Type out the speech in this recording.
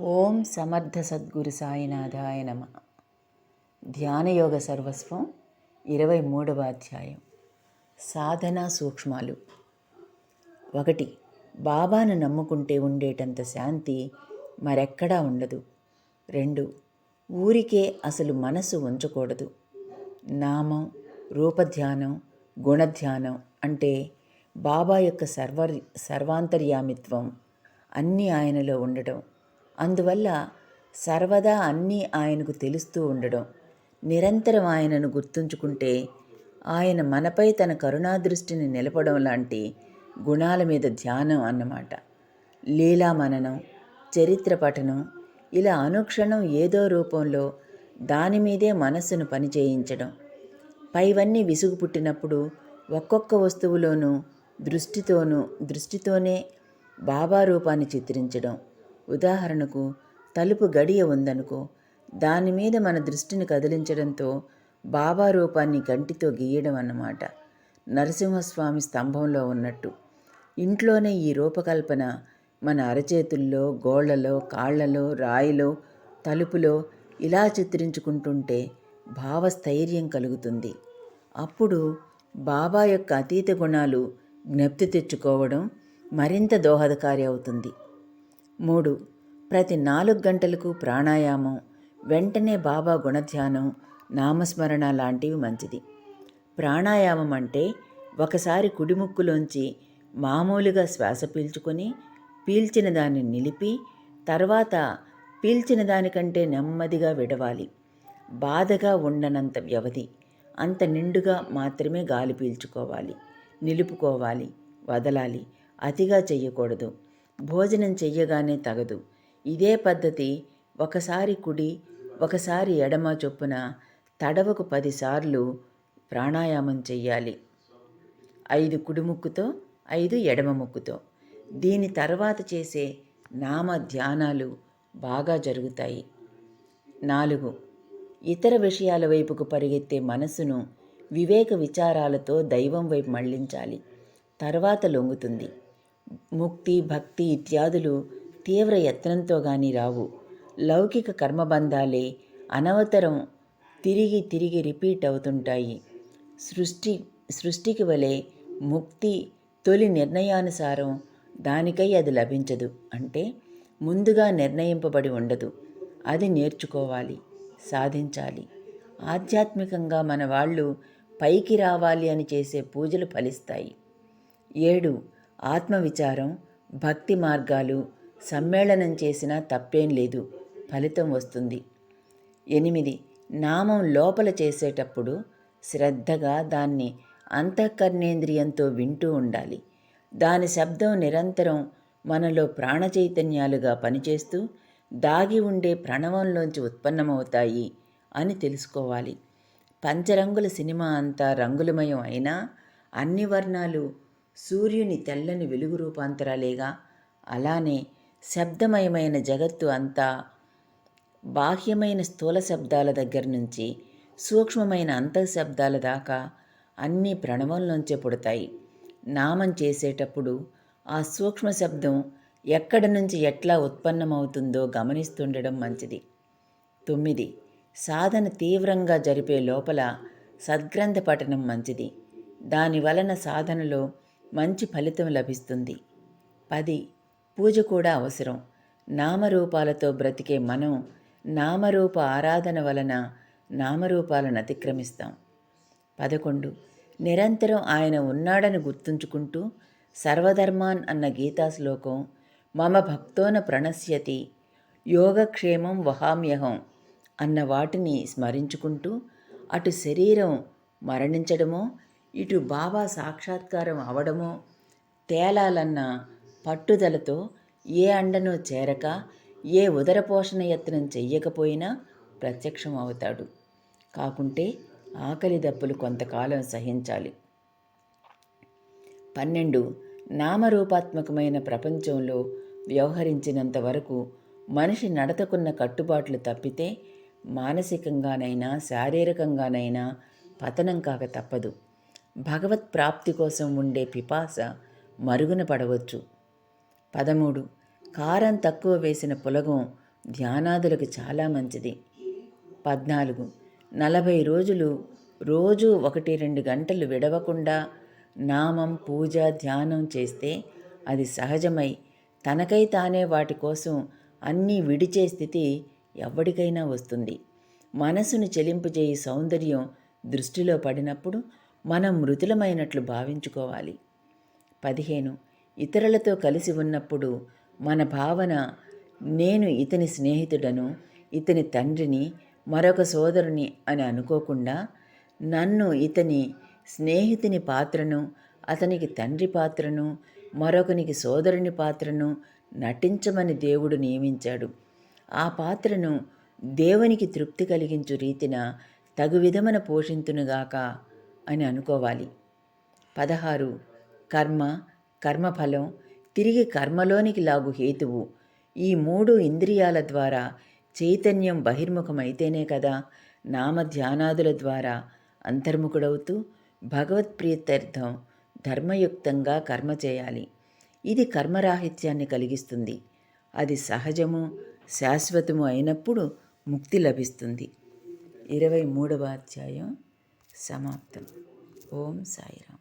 ఓం సమర్థ సద్గురు సాయినాథాయ నమ. ధ్యానయోగ సర్వస్వం ఇరవై మూడవ అధ్యాయం. సాధన సూక్ష్మాలు. ఒకటి బాబాను నమ్ముకుంటే ఉండేటంత శాంతి మరెక్కడా ఉండదు. రెండు ఊరికే అసలు మనసు ఉంచకూడదు. నామం రూపధ్యానం గుణధ్యానం అంటే బాబా యొక్క సర్వ సర్వాంతర్యామిత్వం అన్నీ ఆయనలో ఉండటం. అందువల్ల సర్వదా అన్నీ ఆయనకు తెలుస్తూ ఉండడం నిరంతరం ఆయనను గుర్తుంచుకుంటే ఆయన మనపై తన కరుణాదృష్టిని నిలపడం లాంటి గుణాల మీద ధ్యానం అన్నమాట. లీలా మననం చరిత్ర పఠనం ఇలా అనుక్షణం ఏదో రూపంలో దాని మీదే మనస్సును పనిచేయించడం పైవన్నీ విసుగు పుట్టినప్పుడు ఒక్కొక్క వస్తువులోనూ దృష్టితోనూ దృష్టితోనే బాబా రూపాన్ని చిత్రించడం ఉదాహరణకు తలుపు గడియ ఉందనుకో దాని మీద మన దృష్టిని కదిలించడంతో బాబా రూపాన్ని గంటితో గీయడం అన్నమాట. నరసింహస్వామి స్తంభంలో ఉన్నట్టు. ఇంట్లోనే ఈ రూపకల్పన మన అరచేతుల్లో గోళ్ళలో కాళ్ళలో రాయిలో తలుపులో ఇలా చిత్రించుకుంటుంటే భావస్థైర్యం కలుగుతుంది. అప్పుడు బాబా యొక్క అతీత గుణాలు జ్ఞప్తి తెచ్చుకోవడం మరింత దోహదకారి అవుతుంది. మూడు. ప్రతి నాలుగు గంటలకు ప్రాణాయామం వెంటనే బాబా గుణధ్యానం నామస్మరణ లాంటివి మంచిది. ప్రాణాయామం అంటే ఒకసారి కుడిముక్కులోంచి మామూలుగా శ్వాస పీల్చుకొని పీల్చిన దాన్ని నిలిపి తర్వాత పీల్చిన దానికంటే నెమ్మదిగా విడవాలి. బాధగా ఉండనంత వ్యవధి అంత నిండుగా మాత్రమే గాలి పీల్చుకోవాలి నిలుపుకోవాలి వదలాలి అతిగా చేయకూడదు భోజనం చెయ్యగానే తగదు. ఇదే పద్ధతి ఒకసారి కుడి ఒకసారి ఎడమ చొప్పున తడవకు పదిసార్లు ప్రాణాయామం చెయ్యాలి. ఐదు కుడిముక్కుతో ఐదు ఎడమ ముక్కుతో. దీని తర్వాత చేసే నామ ధ్యానాలు బాగా జరుగుతాయి. నాలుగు ఇతర విషయాల వైపుకు పరిగెత్తే మనసును వివేక విచారాలతో దైవం వైపు మళ్ళించాలి తర్వాత లొంగుతుంది. ముక్తి భక్తి ఇత్యాదులు తీవ్ర యత్నంతో గాని రావు. లౌకిక కర్మబంధాలే అనవతరం తిరిగి తిరిగి రిపీట్ అవుతుంటాయి. సృష్టి సృష్టికి వలె ముక్తి తొలి నిర్ణయానుసారం దానికై అది లభించదు. అంటే ముందుగా నిర్ణయింపబడి ఉండదు. అది నేర్చుకోవాలి సాధించాలి. ఆధ్యాత్మికంగా మన వాళ్ళు పైకి రావాలి అని చేసే పూజలు ఫలిస్తాయి. ఏడు ఆత్మవిచారం భక్తి మార్గాలు సమ్మేళనం చేసినా తప్పేం లేదు. ఫలితం వస్తుంది. ఎనిమిది. నామం లోపల చేసేటప్పుడు శ్రద్ధగా దాన్ని అంతఃకర్ణేంద్రియంతో వింటూ ఉండాలి. దాని శబ్దం నిరంతరం మనలో ప్రాణచైతన్యాలుగా పనిచేస్తూ దాగి ఉండే ప్రణవంలోంచి ఉత్పన్నమవుతాయి అని తెలుసుకోవాలి. పంచరంగుల సినిమా అంతా రంగులమయం అయినా అన్ని వర్ణాలు సూర్యుని తెల్లని వెలుగు రూపాంతరాలేగా. అలానే శబ్దమయమైన జగత్తు అంతా బాహ్యమైన స్థూల శబ్దాల దగ్గర నుంచి సూక్ష్మమైన అంతఃశబ్దాల దాకా అన్నీ ప్రణవంలోంచే పుడతాయి. నామం చేసేటప్పుడు ఆ సూక్ష్మ శబ్దం ఎక్కడి నుంచి ఎట్లా ఉత్పన్నమవుతుందో గమనిస్తుండడం మంచిది. తొమ్మిది. సాధన తీవ్రంగా జరిపే లోపల సద్గ్రంథ పఠనం మంచిది. దాని వలన సాధనలో మంచి ఫలితం లభిస్తుంది. పది పూజ కూడా అవసరం. నామరూపాలతో బ్రతికే మనం నామరూప ఆరాధన వలన నామరూపాలను అతిక్రమిస్తాం. పదకొండు నిరంతరం ఆయన ఉన్నాడని గుర్తుంచుకుంటూ సర్వధర్మాన్ అన్న గీతా శ్లోకం మమ భక్తోన ప్రణశ్యతి యోగక్షేమం వహామ్యహం అన్న వాటిని స్మరించుకుంటూ అటు శరీరం మరణించడమో ఇటు బాబా సాక్షాత్కారం అవడమో తేలాలన్న పట్టుదలతో ఏ అండనో చేరక ఏ ఉదర పోషణ యత్నం చెయ్యకపోయినా ప్రత్యక్షం అవుతాడు. కాకుంటే ఆకలి దప్పులు కొంతకాలం సహించాలి. పన్నెండు నామరూపాత్మకమైన ప్రపంచంలో వ్యవహరించినంత వరకు మనిషి నడతకున్న కట్టుబాట్లు తప్పితే మానసికంగానైనా శారీరకంగానైనా పతనం కాక తప్పదు. భగవత్ ప్రాప్తి కోసం ఉండే పిపాస మరుగున పడవచ్చు. పదమూడు. కారం తక్కువ వేసిన పులగం ధ్యానాదులకు చాలా మంచిది. పద్నాలుగు. నలభై రోజులు రోజు ఒకటి రెండు గంటలు విడవకుండా నామం పూజ ధ్యానం చేస్తే అది సహజమై తనకై తానే వాటి కోసం అన్నీ విడిచే స్థితి ఎవరికైనా వస్తుంది. మనసును చెలింపుజేయి సౌందర్యం దృష్టిలో పడినప్పుడు మనం మృతులమైనట్లు భావించుకోవాలి. పదిహేను. ఇతరులతో కలిసి ఉన్నప్పుడు మన భావన నేను ఇతని స్నేహితుడను ఇతని తండ్రిని మరొక సోదరుని అని అనుకోకుండా నన్ను ఇతని స్నేహితుని పాత్రను అతనికి తండ్రి పాత్రను మరొకనికి సోదరుని పాత్రను నటించమని దేవుడు నియమించాడు. ఆ పాత్రను దేవునికి తృప్తి కలిగించు రీతిన తగు విధమున పోషింతునుగాక అని అనుకోవాలి. పదహారు కర్మ కర్మఫలం తిరిగి కర్మలోనికి లాగు హేతువు. ఈ మూడు ఇంద్రియాల ద్వారా చైతన్యం బహిర్ముఖమైతేనే కదా నామ ధ్యానాదుల ద్వారా అంతర్ముఖుడవుతూ భగవత్ప్రీత్యర్థం ధర్మయుక్తంగా కర్మ చేయాలి. ఇది కర్మరాహిత్యాన్ని కలిగిస్తుంది. అది సహజము శాశ్వతము అయినప్పుడు ముక్తి లభిస్తుంది. ఇరవై మూడవ అధ్యాయం. சமாப்தம். ஓம் சாய்ராம்.